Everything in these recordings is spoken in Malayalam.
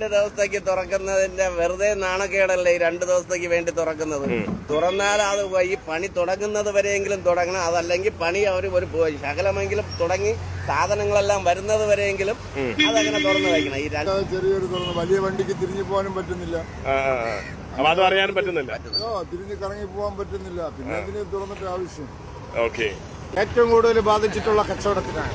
രണ്ട് ദിവസത്തേക്ക് തുറക്കുന്നതിന്റെ വെറുതെ നാണക്കേടല്ലേ ഈ രണ്ട് ദിവസത്തേക്ക് വേണ്ടി തുറക്കുന്നത്? തുറന്നാൽ അത് ഈ പണി തുടങ്ങുന്നത് വരെയെങ്കിലും തുടങ്ങണം. അതല്ലെങ്കിൽ പണി അവർ ഒരു ശകലമെങ്കിലും തുടങ്ങി സാധനങ്ങളെല്ലാം വരുന്നത് വരെയെങ്കിലും അതങ്ങനെ തുറന്നു വയ്ക്കണം ഈ രണ്ട് ചെറിയൊരു തുറന്ന് വലിയ വണ്ടിക്ക് തിരിഞ്ഞു പോകാനും പറ്റുന്നില്ല. അത് അറിയാനും പറ്റുന്നില്ല. തിരിഞ്ഞു തിരിഞ്ഞ് കറങ്ങി പോകാൻ പറ്റുന്നില്ല. പിന്നെ അതിന് തുറന്നിട്ട് ആവശ്യം? ഓക്കെ. ഏറ്റവും കൂടുതൽ ബാധിച്ചിട്ടുള്ള കച്ചവടത്തിനാണ്.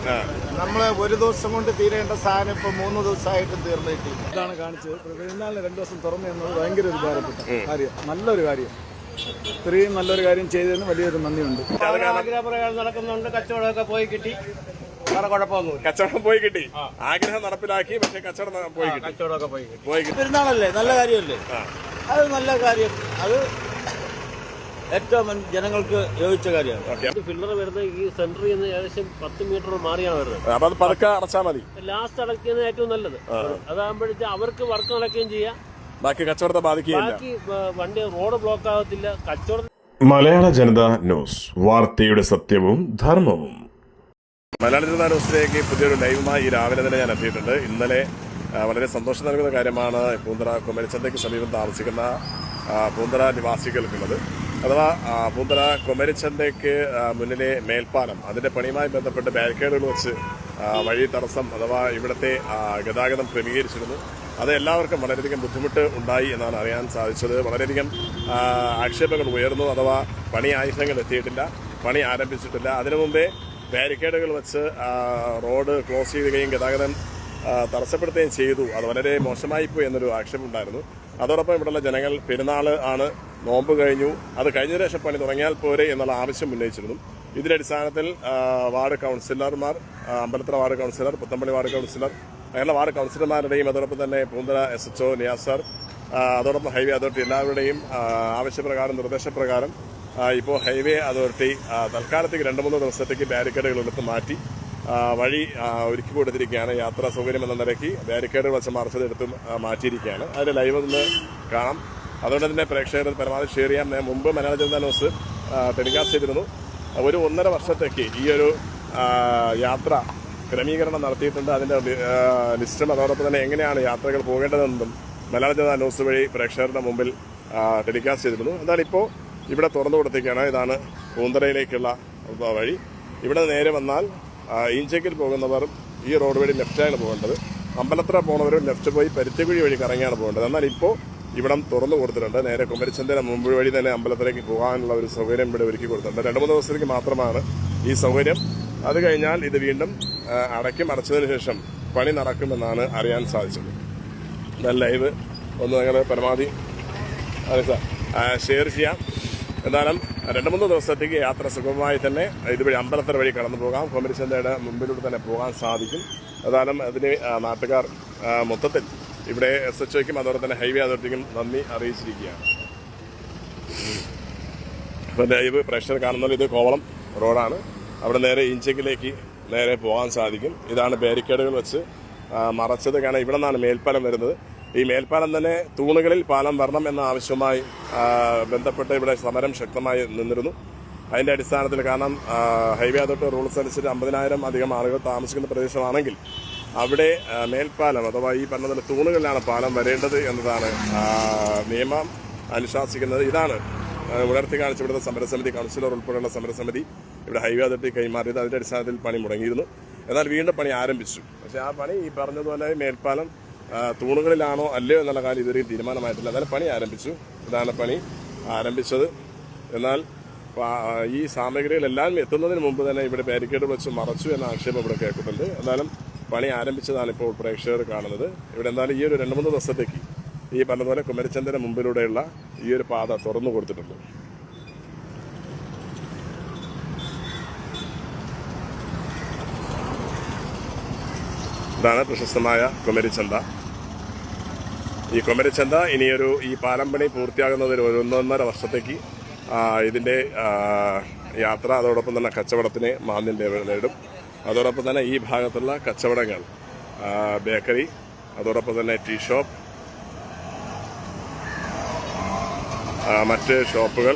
നമ്മൾ ഒരു ദിവസം കൊണ്ട് തീരേണ്ട സാധനം ഇപ്പൊ മൂന്ന് ദിവസമായിട്ട് തീർന്നിട്ടില്ല. ഇതാണ് കാണിച്ചത്. പെരുന്നാളിന് രണ്ടു ദിവസം തുറന്നു എന്നത് ഭയങ്കര ഒരു ഉപകാരപ്പെട്ട കാര്യം. നല്ലൊരു കാര്യം. ഇത്രയും നല്ലൊരു കാര്യം ചെയ്തതിന് വലിയൊരു നന്ദിയുണ്ട്. ആഗ്രഹപ്രകാരം നടക്കുന്നുണ്ട്. കച്ചവടമൊക്കെ പോയി കിട്ടി. വേറെ കുഴപ്പമൊന്നുമില്ല. കച്ചവടം പോയി കിട്ടി. ആഗ്രഹം നടപ്പിലാക്കി പക്ഷെ കച്ചവടം പോയി കിട്ടി. കച്ചവടമൊക്കെ പോയി കിട്ടി. പോയി കിട്ടി. പെരുന്നാളല്ലേ? നല്ല കാര്യമല്ലേ? ആ. അത് നല്ല കാര്യം. അത് ഏറ്റവും ജനങ്ങൾക്ക് യോജിച്ച കാര്യമാണ്. ഫില്ലർ വരുന്നത് ഈ സെന്ററിൽ നിന്ന് ഏകദേശം പത്ത് മീറ്റർ മാറിയാണ് വരുന്നത്. അപ്പൊ അത് പതുക്കെ അടച്ചാൽ മതി. ലാസ്റ്റ് അടയ്ക്കുന്നത് ഏറ്റവും നല്ലത്. അതാകുമ്പോഴത്തെ അവർക്ക് വർക്ക് നടക്കുകയും ചെയ്യാം. ബാക്കി കച്ചവടത്തെ ബാധിക്കുകയില്ല. ബാക്കി വണ്ടി റോഡ് ബ്ലോക്ക് ആകത്തില്ല. കച്ചവടം മലയാള ജനത ന്യൂസ്. വാർത്തയുടെ സത്യവും ധർമ്മവും. മലയാള ജനതാ ന്യൂസിലേക്ക് പുതിയൊരു ലൈവുമായി രാവിലെ തന്നെ ഞാൻ എത്തിയിട്ടുണ്ട്. ഇന്നലെ വളരെ സന്തോഷം നൽകുന്ന കാര്യമാണ് പൂന്തറ കുമരിച്ചന്തയ്ക്ക് സമീപം താമസിക്കുന്ന പൂന്തറ നിവാസികൾക്കുള്ളത്. അഥവാ പൂന്തല കുമരിച്ചന്തയ്ക്ക് മുന്നിലെ മേൽപ്പാലം അതിന്റെ പണിയുമായി ബന്ധപ്പെട്ട് ബാരിക്കേഡുകൾ വെച്ച് വഴി തടസ്സം അഥവാ ഇവിടുത്തെ ഗതാഗതം ക്രമീകരിച്ചിരുന്നു. അത് എല്ലാവർക്കും വളരെയധികം ബുദ്ധിമുട്ട് ഉണ്ടായി എന്നാണ് അറിയാൻ സാധിച്ചത്. വളരെയധികം ആക്ഷേപങ്ങൾ ഉയർന്നു അഥവാ പണി ആയുധങ്ങൾ എത്തിയിട്ടില്ല പണി ആരംഭിച്ചിട്ടില്ല. അതിനു മുമ്പേ ബാരിക്കേഡുകൾ വെച്ച് റോഡ് ക്ലോസ് ചെയ്യുകയും ഗതാഗതം തടസ്സപ്പെടുത്തുകയും ചെയ്തു. അത് വളരെ മോശമായിപ്പോയി എന്നൊരു ആക്ഷേപമുണ്ടായിരുന്നു അതോടൊപ്പം ഇവിടെയുള്ള ജനങ്ങൾ പെരുന്നാൾ ആണ് നോമ്പ് കഴിഞ്ഞു. അത് കഴിഞ്ഞ ശേഷം പണി തുടങ്ങിയാൽ പോരെ എന്നുള്ള ആവശ്യം ഉന്നയിച്ചിരുന്നു. ഇതിന്റെ അടിസ്ഥാനത്തിൽ വാർഡ് കൗൺസിലർമാർ Ambalathara ward councillor Puthampally ward councillor അങ്ങനെയുള്ള വാർഡ് കൗൺസിലർമാരുടെയും അതോടൊപ്പം തന്നെ പൂന്തല എസ് എച്ച് ഒ അതോടൊപ്പം ഹൈവേ അതോറിറ്റി എല്ലാവരുടെയും ആവശ്യപ്രകാരം നിർദ്ദേശപ്രകാരം ഇപ്പോൾ ഹൈവേ അതോറിറ്റി തൽക്കാലത്തേക്ക് രണ്ട് മൂന്ന് ദിവസത്തേക്ക് ബാരിക്കേഡുകൾ എടുത്ത് മാറ്റി വഴി ഒരുക്കി കൊടുത്തിരിക്കുകയാണ്. യാത്രാ സൗകര്യം എന്ന നിലയ്ക്ക് ബാരിക്കേഡുകൾ വെച്ച് മറച്ചത് എടുത്ത് മാറ്റിയിരിക്കുകയാണ്. അതിന്റെ ലൈവ് ഒന്ന് കാണാം. അതുകൊണ്ട് തന്നെ പ്രേക്ഷകർ പരമാവധി ഷെയർ ചെയ്യാം ഞാൻ മുമ്പ് മലയാള ജനതാ ന്യൂസ് ടെലികാസ്റ്റ് ചെയ്തിരുന്നു. ഒരു ഒന്നര വർഷത്തേക്ക് ഈ ഒരു യാത്ര ക്രമീകരണം നടത്തിയിട്ടുണ്ട്. അതിന്റെ ലിസ്റ്റും അതോടൊപ്പം തന്നെ എങ്ങനെയാണ് യാത്രകൾ പോകേണ്ടതെന്നും മലയാള ജനതാ ന്യൂസ് വഴി പ്രേക്ഷകരുടെ മുമ്പിൽ ടെലികാസ്റ്റ് ചെയ്തിരുന്നു. എന്നാൽ ഇപ്പോൾ ഇവിടെ തുറന്നു കൊടുത്തേക്കാണ് ഇതാണ് പൂന്തറയിലേക്കുള്ള വഴി. ഇവിടെ നേരെ വന്നാൽ ഇഞ്ചക്കിൽ പോകുന്നവർ ഈ റോഡ് വഴി ലെഫ്റ്റാണ് പോകേണ്ടത്. അമ്പലത്ര പോണവർ ലെഫ്റ്റ് പോയി പരുത്തിക്കുഴി വഴി കറങ്ങിയാണ് പോകേണ്ടത്. എന്നാൽ ഇപ്പോൾ ഇവിടം തുറന്നു കൊടുത്തിട്ടുണ്ട്. നേരെ കുമരിച്ചന്തര മുമ്പ് വഴി തന്നെ അമ്പലത്തിലേക്ക് പോകാനുള്ള ഒരു സൗകര്യം ഇവിടെ ഒരുക്കി കൊടുത്തിട്ടുണ്ട്. രണ്ട് മൂന്ന് ദിവസത്തേക്ക് മാത്രമാണ് ഈ സൗകര്യം. അത് കഴിഞ്ഞാൽ ഇത് വീണ്ടും അടയ്ക്കും. അടച്ചതിന് ശേഷം പണി നടക്കുമെന്നാണ് അറിയാൻ സാധിച്ചത്. നല്ല ലൈവ്. ഒന്ന് നിങ്ങൾ പരമാവധി അതെ സാർ ഷെയർ ചെയ്യാം. എന്നാലും രണ്ട് മൂന്ന് ദിവസത്തേക്ക് യാത്ര സുഗമമായി തന്നെ ഇതുവഴി അമ്പലത്തറ വഴി കടന്നു പോകാം. കോമരിച്ചന്തയുടെ മുമ്പിലൂടെ തന്നെ പോകാൻ സാധിക്കും. എന്നാലും അതിന് നാട്ടുകാർ മൊത്തത്തിൽ ഇവിടെ എസ് എച്ച് ഒക്കും അതോടൊപ്പം തന്നെ ഹൈവേ അതോറിറ്റിക്കും നന്ദി അറിയിച്ചിരിക്കുകയാണ്. ഇപ്പം ലൈവ് പ്രഷർ കാണുന്നത് ഇത് കോവളം റോഡാണ്. അവിടെ നേരെ ഇഞ്ചക്കിലേക്ക് നേരെ പോകാൻ സാധിക്കും. ഇതാണ് ബാരിക്കേഡുകൾ വെച്ച് മറച്ചത് കാരണം ഇവിടെ നിന്നാണ് മേൽപ്പാലം വരുന്നത്. ഈ മേൽപ്പാലം തന്നെ തൂണുകളിൽ പാലം വരണം എന്ന ആവശ്യവുമായി ബന്ധപ്പെട്ട് ഇവിടെ സമരം ശക്തമായി നിന്നിരുന്നു. അതിന്റെ അടിസ്ഥാനത്തിൽ കാരണം ഹൈവേ അതോട്ട് റൂൾസ് അനുസരിച്ച് അമ്പതിനായിരം അധികം ആളുകൾ താമസിക്കുന്ന പ്രദേശമാണെങ്കിൽ അവിടെ മേൽപ്പാലം അഥവാ ഈ പറഞ്ഞ തൂണുകളിലാണ് പാലം വരേണ്ടത് എന്നതാണ് നിയമം അനുശാസിക്കുന്നത്. ഇതാണ് ഉണർത്തി കാണിച്ച ഇവിടുത്തെ സമരസമിതി കൗൺസിലർ ഉൾപ്പെടെയുള്ള സമരസമിതി ഇവിടെ ഹൈവേ അതോറിറ്റി കൈമാറിയത്. അതിന്റെ അടിസ്ഥാനത്തിൽ പണി മുടങ്ങിയിരുന്നു. എന്നാൽ വീണ്ടും പണി ആരംഭിച്ചു. പക്ഷെ ആ പണി ഈ പറഞ്ഞതുപോലെ മേൽപ്പാലം തൂണുകളിലാണോ അല്ലയോ എന്നുള്ള കാര്യം ഇതുവരെയും തീരുമാനമായിട്ടില്ല. എന്നാലും പണി ആരംഭിച്ചു. ഇതാണ് പണി ആരംഭിച്ചത്. എന്നാൽ ഈ സാമഗ്രികളെല്ലാം എത്തുന്നതിന് മുമ്പ് തന്നെ ഇവിടെ ബാരിക്കേഡ് വെച്ച് മറച്ചു എന്ന ആക്ഷേപം ഇവിടെ കേൾക്കുന്നുണ്ട് എന്നാലും പണി ആരംഭിച്ചതാണ് ഇപ്പോൾ പ്രേക്ഷകർ കാണുന്നത്. ഇവിടെ എന്തായാലും ഈ ഒരു രണ്ട് മൂന്ന് ദിവസത്തേക്ക് ഈ പറഞ്ഞതുപോലെ കുമരച്ചന്ദന മുമ്പിലൂടെയുള്ള ഈ ഒരു പാത തുറന്നു കൊടുത്തിട്ടുണ്ട്. ഇതാണ് പ്രശസ്തമായ കുമരിച്ചന്ത. ഈ കുമരിച്ചന്ത ഇനിയൊരു ഈ പാലം പണി പൂർത്തിയാകുന്നതിന് ഒരു ഒന്നൊന്നര വർഷത്തേക്ക് ഇതിന്റെ യാത്ര അതോടൊപ്പം തന്നെ കച്ചവടത്തിന് മാന്യം നേടും അതോടൊപ്പം തന്നെ ഈ ഭാഗത്തുള്ള കച്ചവടങ്ങൾ ബേക്കറി അതോടൊപ്പം തന്നെ ടീ ഷോപ്പ് മറ്റ് ഷോപ്പുകൾ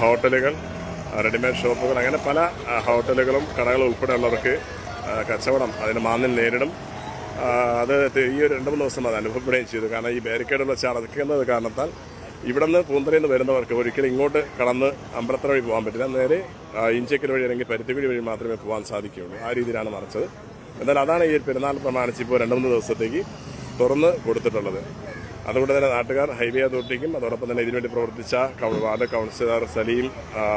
ഹോട്ടലുകൾ റെഡിമെയ്ഡ് ഷോപ്പുകൾ അങ്ങനെ പല ഹോട്ടലുകളും കടകളും ഉൾപ്പെടെയുള്ളവർക്ക് കച്ചവടം അതിന് മാന്യം നേരിടും. അത് ഈ ഒരു രണ്ട് മൂന്ന് ദിവസം അത് അനുഭവപ്പെടുകയും ചെയ്തു. കാരണം ഈ ബാരിക്കേഡുള്ള ചടക്കുന്നത് കാരണത്താൽ ഇവിടെ നിന്ന് പൂന്തറയിൽ നിന്ന് വരുന്നവർക്ക് ഒരിക്കലും ഇങ്ങോട്ട് കടന്ന് അമ്പലത്തറ വഴി പോകാൻ പറ്റില്ല. നേരെ ഇഞ്ചക്കൽ വഴി അല്ലെങ്കിൽ പരുത്തിക്കുഴി വഴി മാത്രമേ പോകാൻ സാധിക്കുകയുള്ളൂ. ആ രീതിയിലാണ് മറിച്ചത് എന്നാൽ അതാണ് ഈ പെരുന്നാൾ പ്രമാണിച്ച് ഇപ്പോൾ രണ്ട് മൂന്ന് ദിവസത്തേക്ക് തുറന്ന് കൊടുത്തിട്ടുള്ളത്. അതുകൊണ്ട് തന്നെ നാട്ടുകാർ ഹൈവേ അതോറിറ്റിക്കും അതോടൊപ്പം തന്നെ ഇതിനുവേണ്ടി പ്രവർത്തിച്ച വാർഡ് കൗൺസിലർ സലീം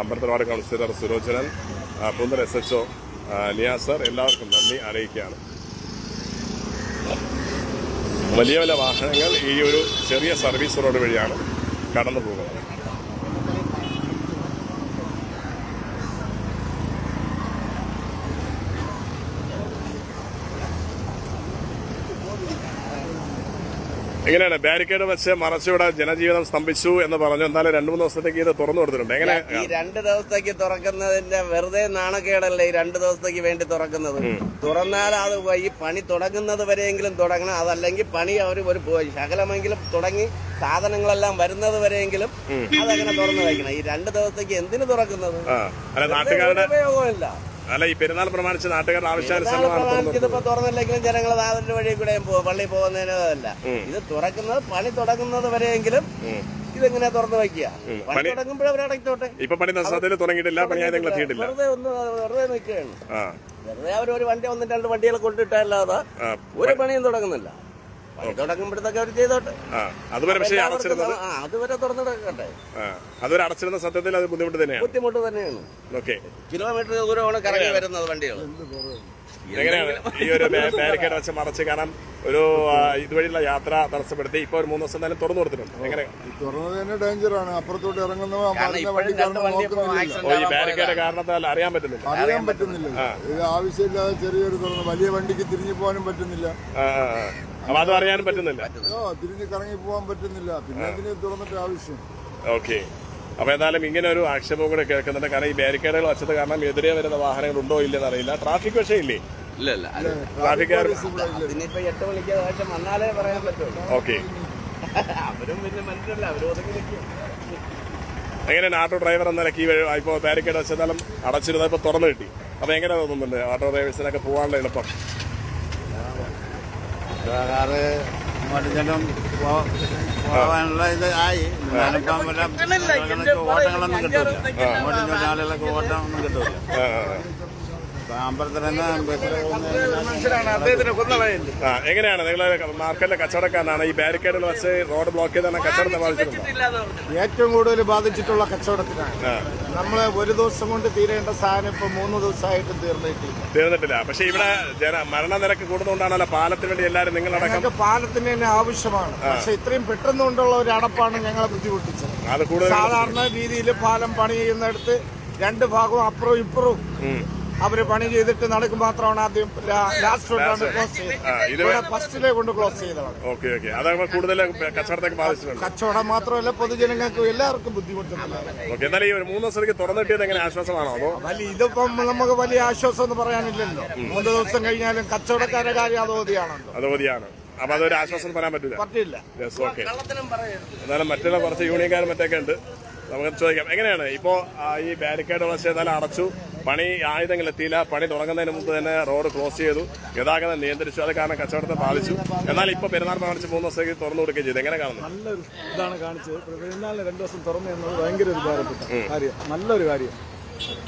അമ്പലത്തിൽ ward councillor Surochanan Poonthara S H O Niyas sir എല്ലാവർക്കും നന്ദി അറിയിക്കുകയാണ്. വലിയ വലിയ വാഹനങ്ങൾ ഈ ഒരു ചെറിയ സർവീസ് റോഡ് വഴിയാണ് കടന്നു പോകുന്നത് എങ്ങനെയാണ്? ബാരിക്കേഡ് വെച്ച് മറച്ചിവിടെ ജനജീവിതം സ്തംഭിച്ചു എന്ന് പറഞ്ഞു. എന്നാലും രണ്ടു മൂന്ന് ദിവസത്തേക്ക് ഇത് തുറന്നു കൊടുത്തിട്ടുണ്ട്. എങ്ങനെ? ഈ രണ്ട് ദിവസത്തേക്ക് തുറക്കുന്നതിന്റെ വെറുതെ നാണക്കേടല്ലേ ഈ രണ്ട് ദിവസത്തേക്ക് വേണ്ടി തുറക്കുന്നത്? തുറന്നാൽ അത് ഈ പണി തുടങ്ങുന്നത് വരെയെങ്കിലും തുടങ്ങണം. അതല്ലെങ്കിൽ പണി അവർ ഒരു ശകലമെങ്കിലും തുടങ്ങി സാധനങ്ങളെല്ലാം വരുന്നത് വരെയെങ്കിലും അതങ്ങനെ തുറന്നു വയ്ക്കണം ഈ രണ്ട് ദിവസത്തേക്ക് എന്തിനു തുറക്കുന്നത്? ഉപയോഗമില്ല അല്ല ഈ പെരുന്നാൾ പ്രമാണിച്ച് നാട്ടുകാരുടെ ആവശ്യാനുസരണം തുറന്നില്ലെങ്കിലും ജനങ്ങൾ അതിന്റെ വഴി കൂടെ പള്ളി പോകുന്നതിനല്ല ഇത് തുറക്കുന്നത് പണി തുടങ്ങുന്നത് വരെയെങ്കിലും ഇതെങ്ങനെ തുറന്നു വയ്ക്കുക? പണി പണി- തുടങ്ങുമ്പോഴേ അവരടച്ചോട്ടെ ഇപ്പൊ പണി നഷ്ടത്തിൽ തുടങ്ങിയിട്ടില്ല പണിയായതെങ്കിൽ എത്തിയിട്ടില്ല വെറുതെ ഒന്ന് വെറുതെ നിൽക്കുകയാണ്. വെറുതെ അവർ ഒരു വണ്ടി ഒന്നും രണ്ട് വണ്ടികളെ കൊണ്ടിട്ടല്ലാതെ ഒരു പണിയും തുടങ്ങുന്നില്ല. പണി തുടങ്ങുമ്പോഴത്തേക്ക് അവർ ചെയ്തോട്ടെ. ആ അതുവരെ പക്ഷേ അടച്ചിരുന്നത് ആ, അതുവരെ തുറന്നിടക്കട്ടെ ആ അതുവരെ അടച്ചിരുന്ന സത്യത്തിൽ അത് ബുദ്ധിമുട്ട് തന്നെയാണ്. ബുദ്ധിമുട്ട് തന്നെയാണ്. ഓക്കെ. കിലോമീറ്റർ ദൂരമാണ് കറങ്ങി വരുന്നത് വണ്ടികൾ. എങ്ങനെയാണ് ഈ ഒരു ബാരിക്കേഡ് വെച്ച് മറച്ച് കാരണം ഒരു ഇതുവഴിയുള്ള യാത്ര തടസ്സപ്പെടുത്തി ഇപ്പൊ ഒരു മൂന്ന് ദിവസം തന്നെ തുറന്നു കൊടുത്തിട്ടുണ്ട്. എങ്ങനെ? തുറന്നത് തന്നെ ഡേഞ്ചറാണ് അപ്പുറത്തോട്ട് ഇറങ്ങുന്നവ ഈ ബാരിക്കേഡ്. കാരണത്താൽ അറിയാൻ പറ്റുന്നില്ല. അറിയാൻ പറ്റുന്നില്ല. ഇത് ആവശ്യമില്ലാതെ ചെറിയൊരു തുറന്ന് വലിയ വണ്ടിക്ക് തിരിഞ്ഞു പോകാനും പറ്റുന്നില്ല. അപ്പൊ അത് അറിയാനും പറ്റുന്നില്ല. ഓ തിരിഞ്ഞ് കറങ്ങി പോകാൻ പറ്റുന്നില്ല. പിന്നെ അതിന് തുറന്നിട്ട് ആവശ്യം? ഓക്കെ. അപ്പൊ ഏതായാലും ഇങ്ങനെ ഒരു ആക്ഷേപം കൂടെ കേൾക്കുന്നുണ്ട്. കാരണം ഈ ബാരിക്കേഡുകൾ വച്ചത് കാരണം എതിരെ വരുന്ന വാഹനങ്ങൾ ഉണ്ടോ ഇല്ലെന്ന് അറിയില്ല. ട്രാഫിക് പക്ഷേ ഇല്ലേ? ഇല്ല ഇല്ല. അത് ട്രാഫിക്കാർ അതിനിപ്പോ എട്ട് മണിക്ക് ശേഷം വന്നാലേ പറയാൻ പറ്റുള്ളൂ. ഓക്കെ. അവരും പിന്നെ മനുഷ്യരല്ല അവരും ഒതുങ്ങി നിൽക്കും. എങ്ങനെയാണ് ഓട്ടോ ഡ്രൈവർ എന്ന നിലയ്ക്ക് ഈ വഴി ഇപ്പോൾ ബാരിക്കേഡ് വെച്ചാലും അടച്ചിരുന്നത് ഇപ്പൊ തുറന്നു കിട്ടി. അപ്പൊ എങ്ങനെ തോന്നുന്നുണ്ട്? ഓട്ടോ ഡ്രൈവേഴ്സിനൊക്കെ പോകാനുള്ള എളുപ്പം. കാറ് ഇങ്ങോട്ട് പോകാനുള്ള ഇത് ആയി. എന്നാലിപ്പം വല്ല ഓട്ടങ്ങളൊന്നും കിട്ടൂല. അങ്ങോട്ടും ഇങ്ങോട്ടും ആളുകൾക്ക് ഓട്ടം ഒന്നും കിട്ടൂല. എങ്ങനെയാണ് നിങ്ങൾ മാർക്കറ്റിലെ കച്ചവടക്കാരനാണ്? ഈ ബാരിക്കേഡുകൾ വെച്ച് റോഡ് ബ്ലോക്ക് ചെയ്താണ് കച്ചവടത്തെ ബാധിച്ചിട്ടുണ്ടോ ഏറ്റവും കൂടുതൽ ബാധിച്ചിട്ടുള്ള കച്ചവടത്തിനാണ്. നമ്മൾ നമ്മൾ ഒരു ദിവസം കൊണ്ട് തീരേണ്ട സാധനം ഇപ്പൊ മൂന്ന് ദിവസമായിട്ട് തീർന്നിട്ടില്ല. തീർന്നിട്ടില്ല. പക്ഷെ ഇവിടെ മരണനിരക്ക് കൂടുന്നതുകൊണ്ടാണല്ലോ പാലത്തിന് വേണ്ടി എല്ലാവരും നിങ്ങളടക്കം പാലത്തിന് തന്നെ ആവശ്യമാണ്. പക്ഷെ ഇത്രയും പെട്ടെന്ന് കൊണ്ടുള്ള ഒരു അടപ്പാണ് ഞങ്ങളെ ബുദ്ധിമുട്ടിച്ചത്. അത് കൂടുതൽ സാധാരണ രീതിയിൽ പാലം പണി ചെയ്യുന്നിടത്ത് രണ്ട് ഭാഗവും അപ്പുറവും ഇപ്പുറവും. അവർ പണി ചെയ്തിട്ട് നടക്ക് മാത്രമാണ് ആദ്യം ലാസ്റ്റ് കൊണ്ടാണ് ക്ലോസ് ചെയ്തത്. ഫസ്റ്റിലെ കൊണ്ട് ക്ലോസ് ചെയ്തതാണ്. Okay okay. അതാകുമ്പോൾ കൂടുതൽ കച്ചവടത്തേക്ക് ബാധിച്ചിട്ടുണ്ട്. കച്ചവടം മാത്രമല്ല പൊതുജനങ്ങൾക്ക് എല്ലാവർക്കും ബുദ്ധിമുട്ടുന്നുണ്ട്. എന്നാലും ഈ ഒരു മൂന്ന് ദിവസത്തേക്ക് തുറന്നിട്ടിയത് എങ്ങനെ ആശ്വാസമാണോ അതോ? വലിയ ഇതിപ്പം നമുക്ക് വലിയ ആശ്വാസം എന്ന് പറയാനില്ലല്ലോ. മൂന്ന് ദിവസം കഴിഞ്ഞാലും കച്ചവടക്കാരുടെ കാര്യം അതോധിയാണല്ലോ അത് മതിയാണ് അപ്പൊ അതൊരു ആശ്വാസം പറയാൻ പറ്റില്ല. പറ്റില്ല എന്നാലും മറ്റുള്ള കുറച്ച് യൂണിയൻകാരും മറ്റൊക്കെ ഉണ്ട്. നമുക്ക് ചോദിക്കാം. എങ്ങനെയാണ്? ഇപ്പോ ഈ ബാരിക്കേഡ് വളർച്ച അടച്ചു. പണി ആയുധങ്ങൾ എത്തിയില്ല. പണി തുടങ്ങുന്നതിന് മുമ്പ് തന്നെ റോഡ് ക്ലോസ് ചെയ്തു. ഗതാഗതം നിയന്ത്രിച്ചു. അത് കാരണം കച്ചവടത്തെ ബാധിച്ചു എന്നാൽ ഇപ്പൊ പെരുന്നാൾ പ്രമാണിച്ച് മൂന്ന് ദിവസത്തേക്ക് തുറന്നു കൊടുക്കുകയും ചെയ്തു. എങ്ങനെ കാണുന്നു? നല്ലൊരു ഇതാണ് കാണിച്ചത്. പെരുന്നാളിന് രണ്ടു ദിവസം തുറന്നു എന്നത് ഭയങ്കര ഒരു ഉപകാരപ്പെട്ട കാര്യം. നല്ലൊരു കാര്യം.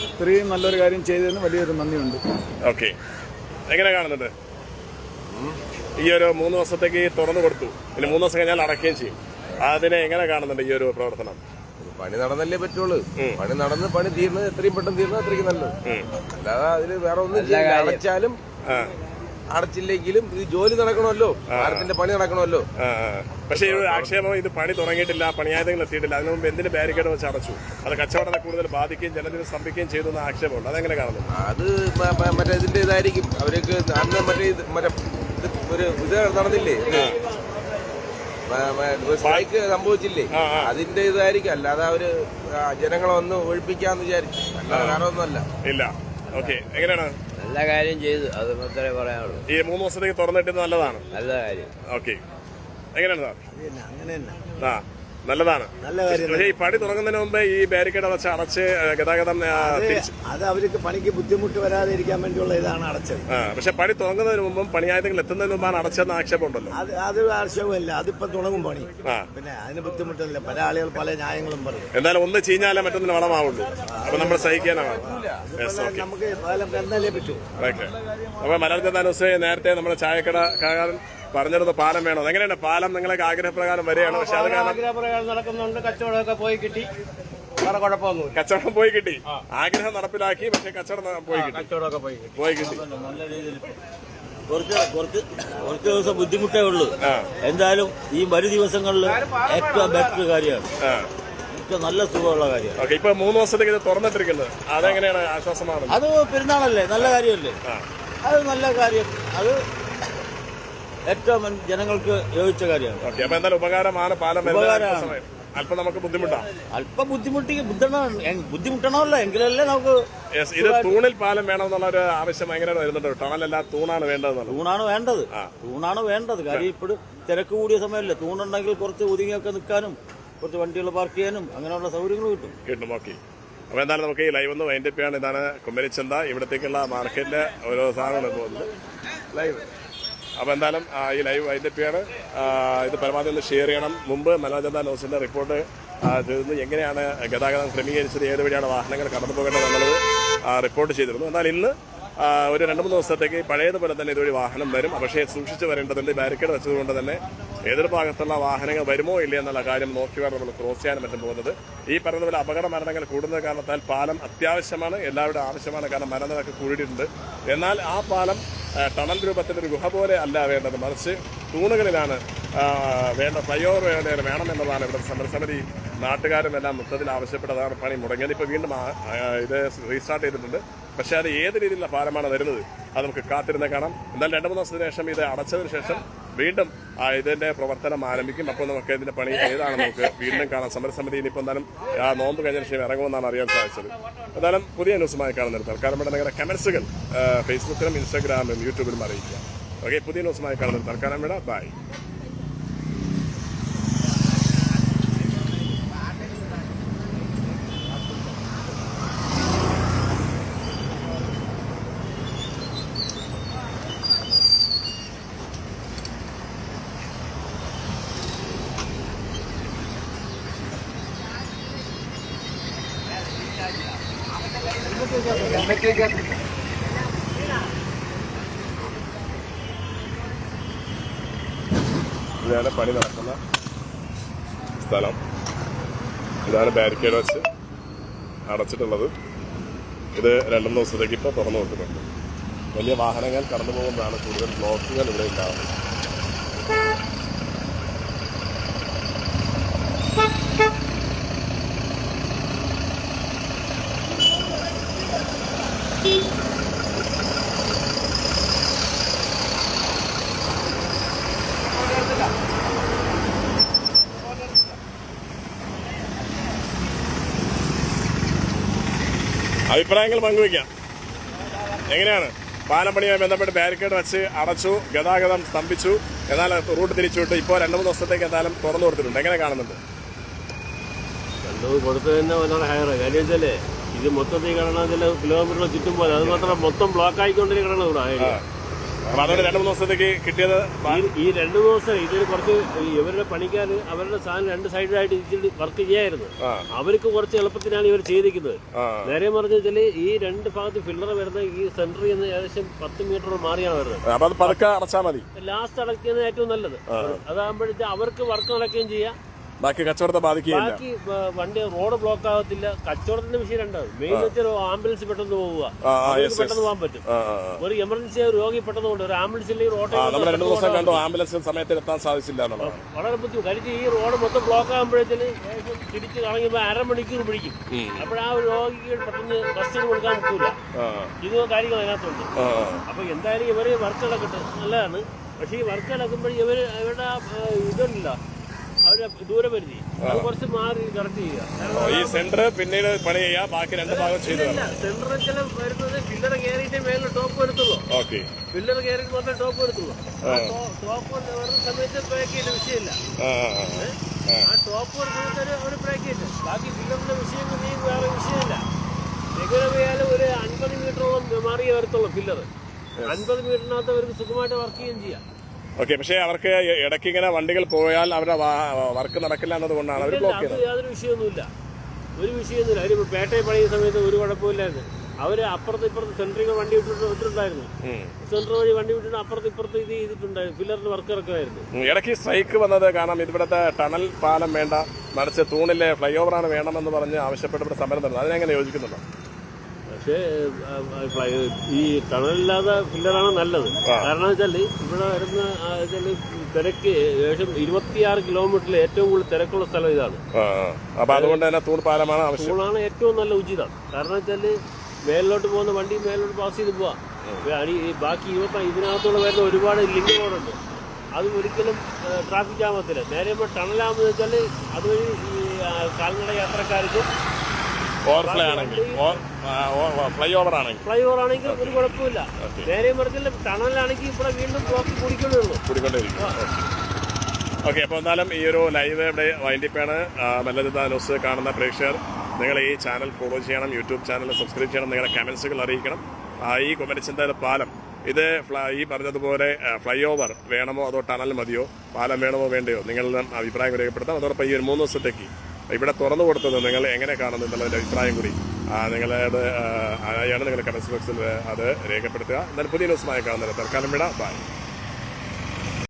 ഇത്രയും നല്ലൊരു കാര്യം ചെയ്തതിന് വലിയൊരു നന്ദിയുണ്ട്. ഓക്കെ. എങ്ങനെ കാണുന്നുണ്ട്? ഈ ഒരു മൂന്ന് ദിവസത്തേക്ക് തുറന്നു കൊടുത്തു. ഇനി മൂന്ന് ദിവസം കഴിഞ്ഞാൽ അടക്കുകയും ചെയ്യും. അതിനെ എങ്ങനെ കാണുന്നുണ്ട് ഈ ഒരു പ്രവർത്തനം? പണി നടന്നല്ലേ പറ്റുള്ളൂ. പണി നടന്ന് പണി തീർന്നത് എത്രയും പെട്ടെന്ന് തീർന്നത് അത്രയ്ക്ക് നല്ലത്. അല്ലാതെ അതിൽ വേറെ ഒന്നും ചെയ്യില്ല. അടച്ചാലും അടച്ചില്ലെങ്കിലും ഇത് ജോലി നടക്കണമല്ലോ. ഭാരത്തിന്റെ പണി നടക്കണമല്ലോ. പക്ഷേ ഈ ഒരു ആക്ഷേപം ഇത് പണി തുടങ്ങിയിട്ടില്ല പണിയായതെങ്കിലും എത്തിയിട്ടില്ല. അതിനു മുമ്പ് എന്തിന് ബാരിക്കേഡ് വെച്ച് അടച്ചു? അത് കച്ചവടത്തെ കൂടുതൽ ബാധിക്കുകയും ജനത്തിന് സ്തംഭിക്കുകയും ചെയ്തു എന്ന ആക്ഷേപമുണ്ട് അതെങ്ങനെ കാണുന്നു? അത് മറ്റേ ഇതിന്റെ ഇതായിരിക്കും അവർക്ക് അന്ന് മറ്റേ മറ്റേ ഒരു ഇത് നടന്നില്ലേ? സ്ട്രൈക്ക് സംഭവിച്ചില്ലേ. അതിന്റെ ഇതായിരിക്കും. അല്ലാതെ അവർ ജനങ്ങളെ ഒന്ന് ഒഴിപ്പിക്കാന്ന് വിചാരിച്ചു. അല്ലാതെ വേറെ ഒന്നുമല്ല ഇല്ല. ഓക്കെ. എങ്ങനെയാണ്? നല്ല കാര്യം ചെയ്തു. അത് മാത്രമേ പറയാനുള്ളൂ. ഈ മൂന്ന് ദിവസത്തേക്ക് തുറന്നിട്ടത് നല്ലതാണ്. നല്ല കാര്യം. ഓക്കെ. എങ്ങനെയാണ് സാർ? അങ്ങനെ ആ. നല്ലതാണ്. നല്ല കാര്യം പക്ഷേ ഈ പണി തുടങ്ങുന്നതിന് മുമ്പ് ഈ ബാരിക്കേഡ് അടച്ച് അടച്ച് ഗതാഗതം അത് അവർക്ക് പണിക്ക് ബുദ്ധിമുട്ട് വരാതിരിക്കാൻ വേണ്ടിയുള്ള ഇതാണ് അടച്ചത്. പക്ഷെ പണി തുടങ്ങുന്നതിന് മുമ്പും പണിയായതെങ്കിൽ എത്തുന്നതിന് മുമ്പാണ് അടച്ചെന്ന് ആക്ഷേപമുണ്ടല്ലോ. അത് അത് ആക്ഷേപമില്ല അതിപ്പോ തുടങ്ങും പണി. പിന്നെ അതിന് ബുദ്ധിമുട്ടില്ല പല ആളുകൾ പല ന്യായങ്ങളും പറയും. എന്തായാലും ഒന്ന് ചീഞ്ഞാലേ മറ്റൊന്നിന് വളമാവുള്ളൂ. അപ്പൊ നമ്മൾ സഹിക്കാനാണ്. നമുക്ക് എന്നാലേ പറ്റൂ. ഓക്കെ അപ്പൊ മലയാളത്തെ നേരത്തെ നമ്മുടെ ചായക്കട ചായക്കടക്കാരൻ പറഞ്ഞിരുന്ന പാലം വേണോ. എങ്ങനെയാണ് പാലം നിങ്ങളൊക്കെ ആഗ്രഹപ്രകാരം വരികയാണ്? പക്ഷെ അത് കാരണം ആഗ്രഹപ്രകാരം നടക്കുന്നുണ്ട്. കച്ചവടമൊക്കെ പോയി കിട്ടി. വേറെ കുഴപ്പമൊന്നുമില്ല. കച്ചവടം പോയി കിട്ടി. ആഗ്രഹം നടപ്പിലാക്കി പക്ഷെ കച്ചവടം പോയി കിട്ടി. കച്ചവടമൊക്കെ പോയി കിട്ടി. പോയി കിട്ടി. കുറച്ച് കുറച്ച് കുറച്ച് ദിവസം ബുദ്ധിമുട്ടേ ഉള്ളൂ. എന്തായാലും ഈ വരും ദിവസങ്ങളിൽ ഏറ്റവും ബെറ്റർ കാര്യമാണ്. ഏറ്റവും നല്ല സുഖമുള്ള കാര്യമാണ്. ഓക്കെ ഇപ്പൊ മൂന്ന് ദിവസത്തേക്ക് ഇത് തുറന്നിട്ടിരിക്കുന്നത്. അതെങ്ങനെയാണ് ആശ്വാസമാണ് അത് പെരുന്നാളല്ലേ? നല്ല കാര്യമല്ലേ. അത് നല്ല കാര്യം. അത് ഏറ്റവും ജനങ്ങൾക്ക് യോജിച്ച കാര്യമാണ്. ഉപകാരമാണ് പാലം. അല്പ നമുക്ക് ബുദ്ധിമുട്ടാണ് അല്പം ബുദ്ധിമുട്ടി ബുദ്ധിമുട്ടണമല്ലോ. എങ്കിലല്ലേ നമുക്ക് ഇത് തൂണിൽ പാലം വേണമെന്നുള്ള ഒരു ആവശ്യം ഭയങ്കര വരുന്നുണ്ട് ടണലല്ല തൂണാണ് വേണ്ടത് തൂണാണ് വേണ്ടത്. തൂണാണ് വേണ്ടത്. കാര്യം ഇപ്പോഴും തിരക്ക് കൂടിയ സമയമല്ലേ. തൂണുണ്ടെങ്കിൽ കുറച്ച് ഒതുങ്ങിയൊക്കെ നിൽക്കാനും കുറച്ച് വണ്ടികൾ പാർക്ക് ചെയ്യാനും അങ്ങനെയുള്ള സൗകര്യങ്ങൾ കിട്ടും. കിട്ടും ഓക്കെ അപ്പൊ എന്തായാലും നമുക്ക് ഈ ലൈവ് ഒന്ന് വൈൻഡപ്പ് ചെയ്യാണ് ഇതാണ് കുമ്മരിച്ചന്ത ഇവിടത്തേക്കുള്ള മാർക്കറ്റിലെ ഓരോ സാധനങ്ങൾ പോകുന്നത്. ലൈവ് അപ്പൊ എന്തായാലും ഈ ലൈവ് വൈൻഡപ്പ് പേര് ഇത് പരമാവധി ഷെയർ ചെയ്യണം. മുമ്പ് മലയാള ന്യൂസിന്റെ റിപ്പോർട്ട് ചെയ്തിരുന്നു എങ്ങനെയാണ് ഗതാഗതം ക്രമീകരിച്ചത് ഏത് വഴിയാണ് വാഹനങ്ങൾ കടന്നു പോകേണ്ടത് എന്നുള്ളത് റിപ്പോർട്ട് ചെയ്തിരുന്നു. എന്നാൽ ഇന്ന് ഒരു രണ്ട് മൂന്ന് ദിവസത്തേക്ക് പഴയതുപോലെ തന്നെ ഇതുവഴി വാഹനം വരും. പക്ഷേ സൂക്ഷിച്ചു വരേണ്ടതുണ്ട് ബാരിക്കേഡ് വെച്ചതുകൊണ്ട് തന്നെ എതിർ ഭാഗത്തുള്ള വാഹനങ്ങൾ വരുമോ ഇല്ലേ എന്നുള്ള കാര്യം നോക്കി വേണം നമ്മൾ ക്രോസ് ചെയ്യാനും മറ്റും പോകുന്നത്. ഈ പറഞ്ഞതുപോലെ അപകട മരണങ്ങൾ കൂടുന്ന കാരണത്താൽ പാലം അത്യാവശ്യമാണ് എല്ലാവരുടെ ആവശ്യമാണ് കാരണം മരണങ്ങളൊക്കെ കൂടിയിട്ടുണ്ട്. എന്നാൽ ആ പാലം ടണൽ രൂപത്തിൽ ഒരു ഗുഹ പോലെ അല്ല വേണ്ടത്. മറിച്ച് തൂണുകളിലാണ് വേണ്ട ഫ്ലൈഓവർ വേണമെന്നുള്ളതാണ് ഇവിടെ സമരസമിതി നാട്ടുകാരും എല്ലാം ആവശ്യപ്പെട്ടതാണ് പണി മുടങ്ങിയത്. ഇപ്പോൾ വീണ്ടും ഇത് റീസ്റ്റാർട്ട് ചെയ്തിട്ടുണ്ട്. പക്ഷേ അത് ഏത് രീതിയിലുള്ള ഭാരമാണ് വരുന്നത് അത് നമുക്ക് കാത്തിരുന്ന് കാണാം. എന്തായാലും രണ്ട് മൂന്ന് ദിവസത്തിന് ശേഷം ഇത് അടച്ചതിന് ശേഷം വീണ്ടും ഇതിന്റെ പ്രവർത്തനം ആരംഭിക്കും. അപ്പോൾ നമുക്ക് ഇതിന്റെ പണി ഏതാണ് നമുക്ക് വീണ്ടും കാണാം. സമരസമിതി ഇനിയിപ്പോൾ എന്തായാലും ആ നോമ്പ് കഴിഞ്ഞ ശേഷം ഇറങ്ങുമെന്നാണ് അറിയാൻ സാധിച്ചത്. എന്തായാലും പുതിയ ന്യൂസുമായി കാണുന്നത് തൽക്കാലം നിങ്ങളുടെ കമന്റ്സുകൾ ഫേസ്ബുക്കിലും ഇൻസ്റ്റാഗ്രാമിലും യൂട്യൂബിലും അറിയിക്കുക. ഓക്കെ പുതിയ ന്യൂസുമായി കാണുന്നത് തൽക്കാലം വേണ്ട ബൈ ഇതാണ് പണി നടക്കുന്ന സ്ഥലം ഇതാണ് ബാരിക്കേഡ് വെച്ച് അടച്ചിട്ടുള്ളത്. ഇത് രണ്ടു ദിവസത്തേക്ക് ഇപ്പോൾ തുറന്നു കൊടുക്കുന്നുണ്ട് വലിയ വാഹനങ്ങൾ കടന്നു പോകുന്നതാണ് കൂടുതൽ ബ്ലോക്കുകൾ ഇവിടെ ഉണ്ടാകുന്നത്. അഭിപ്രായങ്ങൾ പങ്കുവയ്ക്കാം. എങ്ങനെയാണ്? പാലം പണിയുമായി ബന്ധപ്പെട്ട് ബാരിക്കേഡ് വെച്ച് അടച്ചു ഗതാഗതം സ്തംഭിച്ചു എന്നാൽ റൂട്ട് തിരിച്ചുവിട്ട് ഇപ്പോൾ രണ്ട് മൂന്ന് ദിവസത്തേക്ക് എന്തായാലും തുറന്നു കൊടുത്തിട്ടുണ്ട്. എങ്ങനെ കാണുന്നുണ്ട്? രണ്ടു കൊടുത്തു തന്നെ വളരെ ഹയർ കാര്യം വെച്ചാലേ ഇത് മൊത്തത്തിൽ കിടന്ന ചില കിലോമീറ്റർ ചുറ്റും പോലെ അത് മാത്രം മൊത്തം ബ്ലോക്ക് ആയിക്കൊണ്ടിരിക്കണം ഇവിടെ അതുകൊണ്ട് രണ്ട് മൂന്ന് ദിവസത്തേക്ക് കിട്ടിയത് ഈ- രണ്ട് ദിവസം ഇതിൽ കുറച്ച് ഇവരുടെ പണിക്കാർ അവരുടെ സാധനം രണ്ട് സൈഡിലായിട്ട് ഇച്ചിരി വർക്ക് ചെയ്യായിരുന്നു. അവർക്ക് കുറച്ച് എളുപ്പത്തിനാണ് ഇവർ ചെയ്തിരിക്കുന്നത്. നേരെ മറിഞ്ഞ വെച്ചാൽ ഈ രണ്ട് ഭാഗത്ത് ഫില്ലർ വരുന്ന ഈ സെന്ററിൽ നിന്ന് ഏകദേശം പത്ത് മീറ്റർ മാറിയാണ് വരുന്നത്. ലാസ്റ്റ് അടയ്ക്കുന്നത് ഏറ്റവും നല്ലത്. അതാകുമ്പോഴത്തെ അവർക്ക് വർക്ക് നടക്കുകയും ചെയ്യാം. ബാക്കി കച്ചവടത്തെ ബാധിക്കുകയില്ല. ബാക്കി വണ്ടി റോഡ് ബ്ലോക്ക് ആകത്തില്ല. കച്ചവടത്തിന്റെ വിഷയം രണ്ടാവും മെയിൻ വെച്ചാൽ ആംബുലൻസ് പെട്ടെന്ന് പോവുക. ആ, ആ, yes, yes. പെട്ടെന്ന് പോകാൻ പറ്റും. ആ, ആ, ആ. ഒരു എമർജൻസി ഒരു രോഗി പെട്ടെന്ന് കൊണ്ട് ഒരു ആംബുലൻസ് ഇല്ലെങ്കിൽ ആ നമ്മൾ രണ്ട് ദിവസം കണ്ടു. ആംബുലൻസ് സമയത്ത് എത്താൻ സാധിച്ചില്ല എന്നുള്ളതാണ് വളരെ ബുദ്ധിമുട്ട്. കാര്യം ഈ റോഡ് മൊത്തം ബ്ലോക്ക് ആകുമ്പോഴത്തേന് ഏകദേശം തിരിച്ച് കറങ്ങുമ്പോൾ അരമണിക്കൂർ പിടിക്കും. അപ്പോഴാ ഒരു രോഗിക്ക് പെട്ടെന്ന് റെസ്റ്റ് കൊടുക്കാൻ പറ്റൂല. ആ. ഇത് കാര്യങ്ങൾ അതിനകത്തുണ്ട്. ആ അപ്പൊ എന്തായാലും ഇവർ വർക്ക് നടക്കട്ടെ നല്ലതാണ്. പക്ഷേ ഈ വർക്ക് നടക്കുമ്പോൾ ഇവർ ഇവരുടെ ആ, ഇതുണ്ടല്ല. അവരുടെ ദൂരപരിധി അത് കുറച്ച് മാറി കറക്റ്റ് ചെയ്യുക. ഈ സെന്റർ പിന്നീട് പണി ചെയ്യാം ബാക്കി രണ്ട് ഭാഗം ചെയ്തു സെന്റർ സെന്ററിൽ ചില വരുന്നത് പില്ലർ കയറിയിട്ട് മേലെ ടോപ്പ് വരുത്തുള്ളൂ. ഓക്കെ. പില്ലർ കയറിയിട്ട് മാത്രമേ ടോപ്പ് വരുത്തുള്ളൂ. ടോപ്പ് വരുന്ന സമയത്ത് ബാക്കിയുള്ള വിഷയമില്ല. ആ ടോപ്പ് വരുന്നത് ഒരു ബ്രേക്ക് ചെയ്ത് ബാക്കി പില്ലറിന്റെ വിഷയം വേറെ വിഷയമില്ല. എങ്ങനെ പോയാലും ഒരു അൻപത് മീറ്ററോളം മാറിയേ വരത്തുള്ളൂ ഫില്ലർ അൻപത് മീറ്ററിനകത്ത് അവർക്ക് സുഖമായിട്ട് വർക്ക് ചെയ്യുകയും ചെയ്യാം. ഓക്കെ പക്ഷേ അവർക്ക് ഇടയ്ക്ക് ഇങ്ങനെ വണ്ടികൾ പോയാൽ അവരുടെ വർക്ക് നടക്കില്ല എന്നതുകൊണ്ടാണ് അവർ ബ്ലോക്ക് യാതൊരു വിഷയമൊന്നുമില്ല. ഒരു വിഷയമൊന്നുമില്ല. അവർ പേട്ടയെ പണിയുന്ന സമയത്ത് ഒരു കുഴപ്പമില്ലായിരുന്നു. അവർ അപ്പുറത്ത് ഇപ്പുറത്ത് സെൻട്രിങ് വണ്ടി വിട്ടിട്ട് വിട്ടിട്ടുണ്ടായിരുന്നു സെൻട്രൽ വഴി വണ്ടി വിട്ടിട്ട് അപ്പുറത്ത് ഇപ്പുറത്ത് ഇത് ചെയ്തിട്ടുണ്ടായിരുന്നു. ഫില്ലറിന് വർക്ക് ഇറക്കുമായിരുന്നു. ഇടയ്ക്ക് സ്ട്രൈക്ക് വന്നത് കാരണം ഇവിടുത്തെ ടണൽ പാലം വേണ്ട മറിച്ച് തൂണിലെ ഫ്ലൈ ഓവറാണ് വേണമെന്ന് പറഞ്ഞ് ആവശ്യപ്പെട്ട് സമരം നടന്നത് അതിനെങ്ങനെ യോജിക്കുന്നുണ്ടോ? പക്ഷേ ഈ ടണലില്ലാതെ ഫില്ലറാണ് നല്ലത്. കാരണം വെച്ചാൽ ഇവിടെ വരുന്ന തിരക്ക് ഏകദേശം ഇരുപത്തിയാറ് കിലോമീറ്ററിൽ ഏറ്റവും കൂടുതൽ തിരക്കുള്ള സ്ഥലം ഇതാണ്. അപ്പൊ അതുകൊണ്ട് തന്നെ തൂണ്പാലമാണ് ആവശ്യം. സ്കൂളാണ് ഏറ്റവും നല്ല ഉചിതം. കാരണം വെച്ചാൽ മേലിലോട്ട് പോകുന്ന വണ്ടി മേലിലോട്ട് പാസ് ചെയ്ത് പോവാം. ഈ ബാക്കി ഇരുപത്തി ഇതിനകത്തുള്ള വരുന്ന ഒരുപാട് ലിങ്ക് റോഡുണ്ട്. അത് ഒരിക്കലും ട്രാഫിക് ജാമത്തില്ല നേരെ ഇപ്പോൾ ടണലാകുമ്പോൾ വെച്ചാൽ അതുവഴി ഈ കാൽനട യാത്രക്കാർക്കും ഓവർഫ്ലോ ആണെങ്കിൽ ഫ്ലൈ ഓവർ ആണെങ്കിൽ ഫ്ലൈ ഓവർ ആണെങ്കിൽ ഒരു കുഴപ്പമില്ല നേരെ മറിച്ചില്ല ടണലാണെങ്കിൽ ഇവിടെ വീണ്ടും ബ്ലോക്ക് കൂടിക്കൊണ്ടേ ഉള്ളൂ കൂടിക്കൊണ്ടേയിരിക്കും ഓക്കെ. അപ്പോൾ എന്നാലും ഈ ഒരു ലൈവ് ഇവിടെ വൈൻഡിപ്പാണ് മല്ലരുത ന്യൂസ് കാണുന്ന പ്രേക്ഷകർ നിങ്ങൾ ഈ ചാനൽ ഫോളോ ചെയ്യണം യൂട്യൂബ് ചാനൽ സബ്സ്ക്രൈബ് ചെയ്യണം നിങ്ങളുടെ കമൻസുകൾ അറിയിക്കണം. ഈ കുമരച്ചിന്ത പാലം ഇത് ഈ പറഞ്ഞതുപോലെ ഫ്ലൈ ഓവർ വേണമോ അതോ ടണൽ മതിയോ? പാലം വേണമോ വേണ്ടയോ? നിങ്ങളുടെ അഭിപ്രായം രേഖപ്പെടുത്താം. അതോടൊപ്പം ഈ ഒരു മൂന്ന് ദിവസത്തേക്ക് ഇവിടെ തുറന്നു കൊടുത്തത് നിങ്ങൾ എങ്ങനെ കാണുന്നു എന്നുള്ളതിന്റെ അഭിപ്രായം കൂടി. നിങ്ങളുടെ അതായാണ് നിങ്ങൾ കമൻസ് ബോക്സിൽ അത് രേഖപ്പെടുത്തുക. എന്നാൽ പുതിയ ന്യൂസുമായി കാണുന്നത് തൽക്കാലം വിട. ബൈ